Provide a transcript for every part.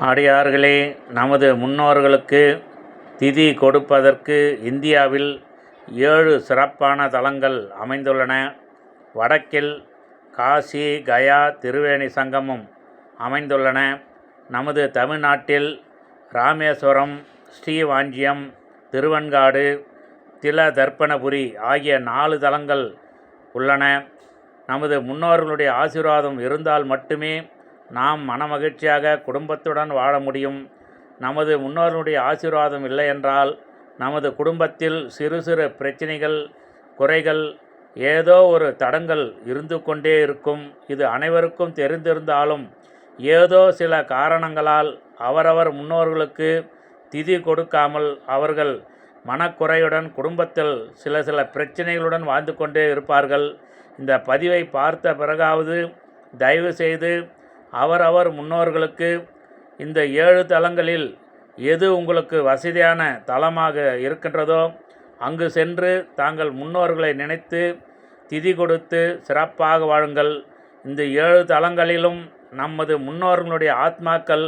அடியார்களே நமது முன்னோர்களுக்கு திதி கொடுப்பதற்கு இந்தியாவில் ஏழு சிறப்பான தலங்கள் அமைந்துள்ளன. வடக்கில் காசி கயா திருவேணி சங்கமும் அமைந்துள்ளன. நமது தமிழ்நாட்டில் ராமேஸ்வரம் ஸ்ரீவாஞ்சியம் திருவெண்காடு திலதர்ப்பணபுரி ஆகிய நாலு தலங்கள் உள்ளன. நமது முன்னோர்களுடைய ஆசீர்வாதம் இருந்தால் மட்டுமே நாம் மனமகிழ்ச்சியாக குடும்பத்துடன் வாழ முடியும். நமது முன்னோர்களுடைய ஆசீர்வாதம் இல்லையென்றால் நமது குடும்பத்தில் சிறு சிறு பிரச்சனைகள் குறைகள் ஏதோ ஒரு தடங்கல் இருந்து கொண்டே இருக்கும். இது அனைவருக்கும் தெரிந்திருந்தாலும் ஏதோ சில காரணங்களால் அவரவர் முன்னோர்களுக்கு திதி கொடுக்காமல் அவர்கள் மனக்குறையுடன் குடும்பத்தில் சில சில பிரச்சனைகளுடன் வாழ்ந்து கொண்டே இருப்பார்கள். இந்த பதிவை பார்த்த பிறகாவது தயவு செய்து அவரவர் முன்னோர்களுக்கு இந்த ஏழு தலங்களில் எது உங்களுக்கு வசதியான தலமாக இருக்கின்றதோ அங்கு சென்று தாங்கள் முன்னோர்களை நினைத்து திதி கொடுத்து சிறப்பாக வாழுங்கள். இந்த ஏழு தலங்களிலும் நமது முன்னோர்களுடைய ஆத்மாக்கள்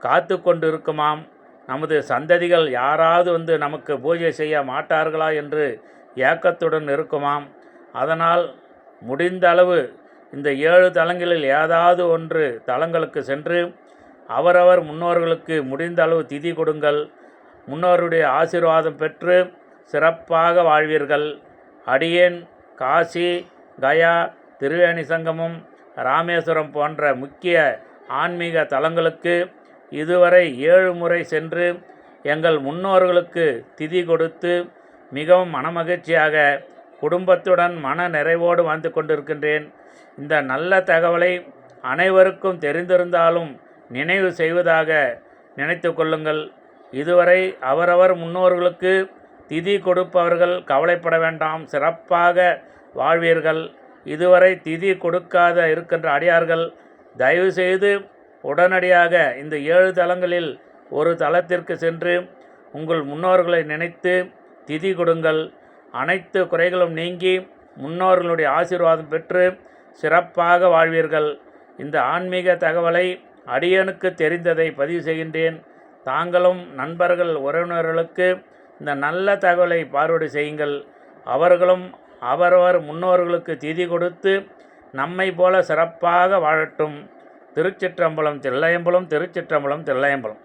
காத்து கொண்டு இருக்குமாம் நமது சந்ததிகள் யாராவது வந்து நமக்கு பூஜை செய்ய மாட்டார்களா என்று ஏக்கத்துடன் இருக்குமாம். அதனால் முடிந்த அளவு இந்த ஏழு தலங்களில் ஏதாவது ஒன்று தலங்களுக்கு சென்று அவரவர் முன்னோர்களுக்கு முடிந்த அளவு திதி கொடுங்கள். முன்னோருடைய ஆசீர்வாதம் பெற்று சிறப்பாக வாழ்வீர்கள். அடியேன் காசி கயா திருவேணி சங்கமம் ராமேஸ்வரம் போன்ற முக்கிய ஆன்மீக தலங்களுக்கு இதுவரை ஏழு முறை சென்று எங்கள் முன்னோர்களுக்கு திதி கொடுத்து மிகவும் மனமகிழ்ச்சியாக குடும்பத்துடன் மன நிறைவோடு வாழ்ந்து கொண்டிருக்கின்றேன். இந்த நல்ல தகவலை அனைவருக்கும் தெரிந்திருந்தாலும் நினைவு செய்வதாக நினைத்து கொள்ளுங்கள். இதுவரை அவரவர் முன்னோர்களுக்கு திதி கொடுப்பவர்கள் கவலைப்பட வேண்டாம். சிறப்பாக வாழ்வீர்கள். இதுவரை திதி கொடுக்காத இருக்கின்ற அடியார்கள் தயவுசெய்து உடனடியாக இந்த ஏழு தலங்களில் ஒரு தலத்திற்கு சென்று உங்கள் முன்னோர்களை நினைத்து திதி கொடுங்கள். அனைத்து குறைகளும் நீங்கி முன்னோர்களுடைய ஆசீர்வாதம் பெற்று சிறப்பாக வாழ்வீர்கள். இந்த ஆன்மீக தகவலை அடியனுக்கு தெரிந்ததை பதிவு செய்கின்றேன். தாங்களும் நண்பர்கள் உறவினர்களுக்கு இந்த நல்ல தகவலை பார்வடு செய்யுங்கள். அவர்களும் அவரவர் முன்னோர்களுக்கு திதி கொடுத்து நம்மை போல சிறப்பாக வாழட்டும். திருச்சிற்றம்பலம் தில்லையம்பலம் திருச்சிற்றம்பலம் தில்லையம்பலம்.